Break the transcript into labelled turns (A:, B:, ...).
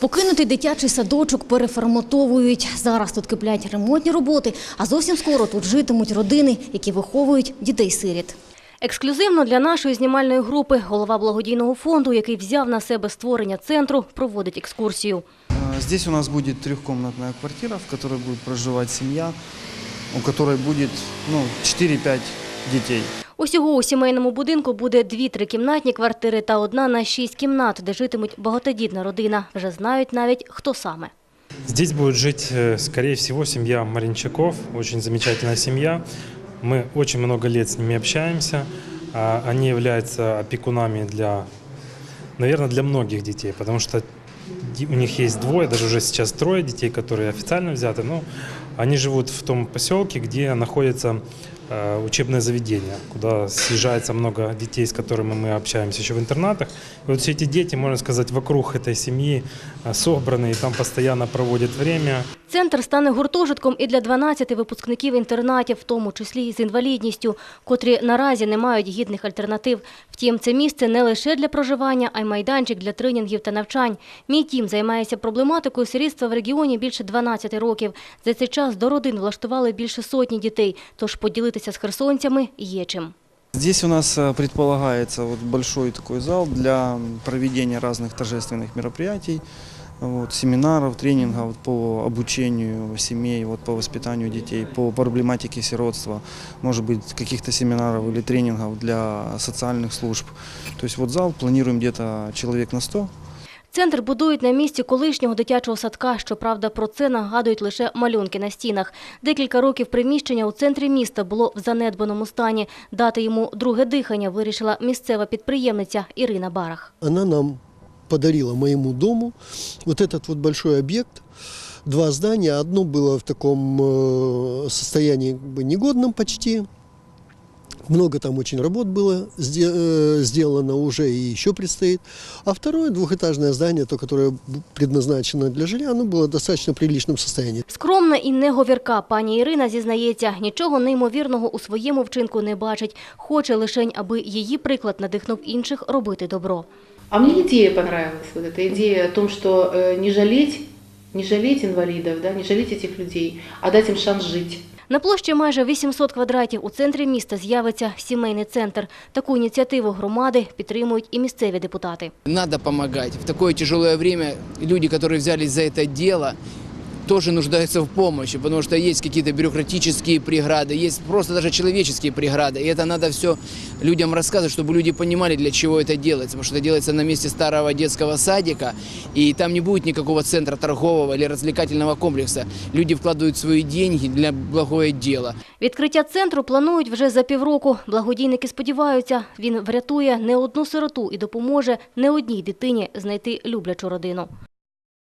A: Покинутий дитячий садочок переформатовують. Зараз тут киплять ремонтні роботи, а зовсім скоро тут житимуть родини, які виховують дітей-сиріт. Ексклюзивно для нашої знімальної групи голова благодійного фонду, який взяв на себе створення центру, проводить екскурсію.
B: Здесь у нас будет трехкомнатная квартира, в которой будет проживать семья, у которой будет ну, 4-5 детей.
A: Усього у сімейному будинку буде дві трикімнатні квартири та одна на шість кімнат, де житимуть багатодітна родина. Вже знають навіть, хто саме.
C: Здесь будет жить, э, скорее всего, семья Маринчаков. Очень замечательная семья. Мы очень много лет с ними общаемся. А, Они являются опекунами для, наверное, для многих детей, потому что ди- у них есть двое, даже уже сейчас трое детей, которые официально взяты. Но они живут в том поселке, где находится э, учебное заведение, куда съезжается много детей, с которыми мы общаемся еще в интернатах. И вот все эти дети, можно сказать, вокруг этой семьи э, собраны, и там постоянно проводят время.
A: Центр стане гуртожитком і для 12 випускників інтернатів, в тому числі і з інвалідністю, котрі наразі не мають гідних альтернатив. Втім, це місце не лише для проживання, а й майданчик для тренінгів та навчань. Мій тім займається проблематикою сирітства в регіоні більше 12 років. За цей час до родин влаштували більше сотні дітей, тож поділитися з херсонцями є чим.
B: Здесь у нас э, предполагается вот большой такой зал для м, проведения разных торжественных мероприятий, вот, семинаров, тренингов по обучению семей, вот, по воспитанию детей, по проблематике сиротства, может быть, каких-то семинаров или тренингов для социальных служб. То есть вот зал планируем где-то человек на 100,
A: Центр будують на місці колишнього дитячого садка. Щоправда, про це нагадують лише малюнки на стінах. Декілька років приміщення у центрі міста було в занедбаному стані. Дати йому друге дихання вирішила місцева підприємниця Ірина Барах.
D: она нам подарила моему дому вот этот вот большой объект. Два здания. Одно было в таком э, состоянии как бы негодном почти. Много там очень работ было сде- э, сделано уже и еще предстоит. А второе двухэтажное здание, то, которое б- предназначено для жилья, оно было в достаточно приличном состоянии.
A: Скромна і неговірка пані Ірина зізнається, нічого неймовірного у своєму вчинку не бачить. Хоче лишень, аби її приклад надихнув інших робити добро.
E: А мне идея понравилась, вот эта идея о том, что э, не жалеть, не жалеть инвалидов, да, не жалеть этих людей, а дать им шанс жить.
A: На площі майже 800 квадратів у центрі міста з'явиться сімейний центр. Таку ініціативу громади підтримують і місцеві депутати.
F: Надо помогать. В такое тяжелое время люди, которые взялись за это дело, тоже нуждаются в помощи, потому что есть какие-то бюрократические преграды, есть просто даже человеческие преграды. И это надо все людям рассказывать, чтобы люди понимали, для чего это делается. Потому что это делается на месте старого детского садика, и там не будет никакого центра торгового или развлекательного комплекса. Люди вкладывают свои деньги для благое дело.
A: Відкриття центру планують вже за півроку. Благодійники сподіваються, він врятує не одну сироту і допоможе не одній дитині знайти люблячу родину.